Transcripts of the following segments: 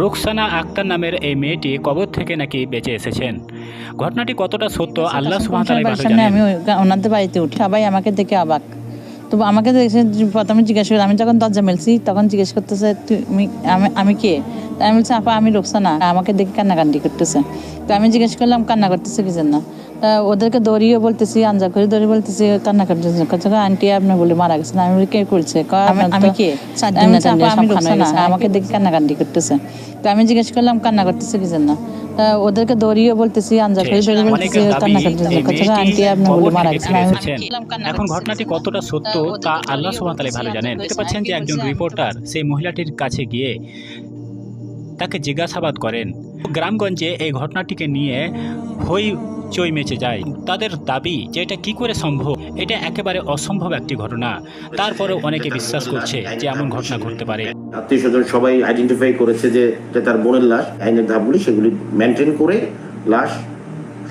রুকসানা আক্তার নামের এই মেয়েটি কবর থেকে নাকি বেঁচে এসেছেন? ঘটনাটি কতটা সত্য? আল্লাহ সামনে আমি ওনাদের বাড়িতে উঠি। সবাই আমাকে দেখে অবাক। তো আমাকে দেখে প্রথমে জিজ্ঞাসা করি আমি যখন দরজা মেলছি? তখন জিজ্ঞেস করতেছে তুমি আমি আমি কে? তাই আমি বলছি আপা আমি রুকসানা আমাকে দেখে কান্নাকান্দি করতেছে। তো আমি জিজ্ঞেস করলাম কান্না করতেছে কি তা ওদেরকে দৌড়িয়ে বলতেছি আঞ্জা করে দৌড়িয়ে বলতেছি কান্না করতেছে কচ্ছে, আন্টি আপনি বলে মারা গেছেন। আমি বলি কে করছে না। আমাকে দেখে কান্নাকান্দি করতেছে। তো আমি জিজ্ঞেস করলাম কান্না করতেছে কি জন্য? তা ওদেরকে দৌড়িয়ে বলতেছি আঞ্জা করে দৌড়িয়ে বলতেছি কান্না এই করতেছে আন্টি আপনি বলে মারা গেছেন। এখন ঘটনাটি কতটা সত্য তা আল্লাহ সুবহানাহু ভালো জানেন। দেখতে পাচ্ছেন যে একজন রিপোর্টার সেই মহিলাটির কাছে গিয়ে তাকে জিজ্ঞাসাবাদ করেন। গ্রামগঞ্জে এই ঘটনাটিকে নিয়ে হই চই মেচে যায়। তাদের দাবি যে এটা কি করে সম্ভব, এটা একেবারে অসম্ভব একটি ঘটনা। তারপরেও অনেকে বিশ্বাস করছে যে এমন ঘটনা ঘটতে পারে। আত্মীয় স্বজন সবাই আইডেন্টিফাই করেছে যে তার বোনের লাশ। আইনের ধাপগুলি সেগুলি মেনটেন করে লাশ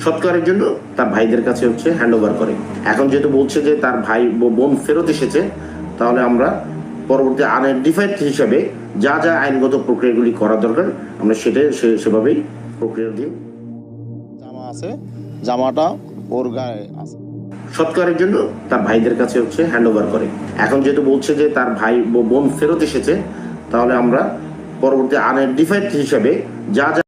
সৎকারের জন্য তার ভাইদের কাছে হচ্ছে হ্যান্ড ওভার করে। এখন যেহেতু বলছে যে তার ভাই বোন ফেরত এসেছে, তাহলে আমরা পরবর্তী আনআইডেন্টিফাইড হিসাবে যা যা আইনগত প্রক্রিয়াগুলি করা দরকার, আমরা সেটা সেভাবেই প্রক্রিয়া দিয়ে জামা আছে। জামাটা ওর গায়ে আছে। সৎকারের জন্য তার ভাইদের কাছে হচ্ছে হ্যান্ড ওভার করে। এখন যেহেতু বলছে যে তার ভাই বোন ফেরত এসেছে, তাহলে আমরা পরবর্তী আনএডিফাইড হিসাবে যা যা